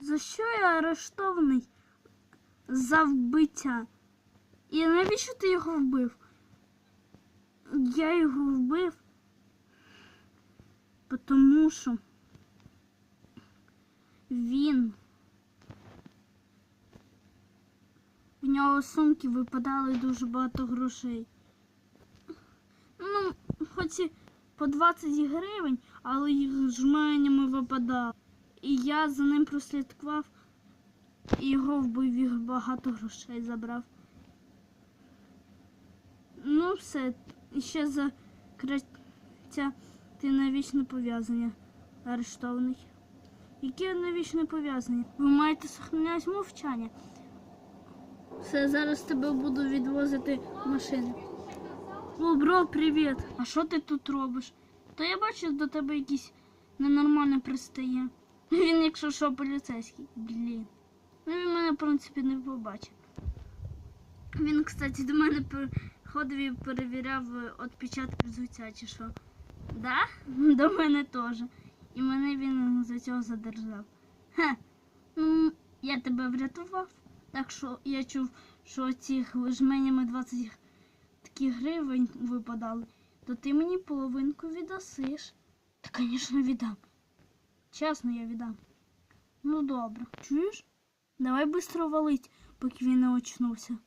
За що я арештований? За вбиття. І навіщо ти його вбив? Я його вбив. Тому що він. В нього сумки випадали дуже багато грошей. Ну, хоч і по 20 гривень, але їх жменями випадало. І я за ним прослідкував і його вбив, їх багато грошей забрав. Ну, все, і ще за криття ти навічно пов'язання арештований. Яке навічне пов'язання? Ви маєте сохраняти мовчання. Все, зараз тебе буду відвозити в машину. О, бро, привіт. А що ти тут робиш? То я бачу, до тебе якийсь ненормальний пристає. Він, якщо що, поліцейський. Блін. Ну він мене, в принципі, не побачив. Він, кстати, до мене приходив і перевіряв е, відпечатки взуття чи що. Да? До мене теж. І мене він за цього задержав. Ха. Ну, я тебе врятував. Так що я чув, що цих жменями 20 таких гривень випадали, то ти мені половинку віддасиш. Та, звісно, віддам. Чесно, я віддам. Ну добре. Чуєш? Давай швидко валить, поки він не очнувся.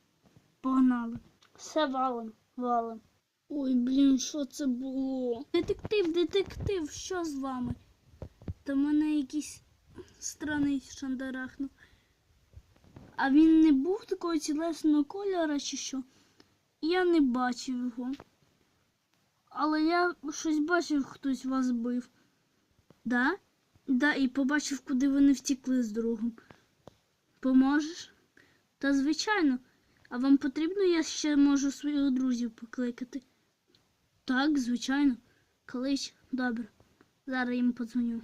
Погнали. Все валим, валим. Ой, блін, що це було? Детектив, детектив, що з вами? Та мене якийсь странний шандарахнув. А він не був такого тілесного кольору чи що? Я не бачив його. Але я щось бачив, хтось вас бив. Да? Да, і побачив, куди вони втікли з другом. Поможеш? Та звичайно. А вам потрібно, я ще можу своїх друзів покликати? Так, звичайно. Колись, добре. Зараз їм подзвоню.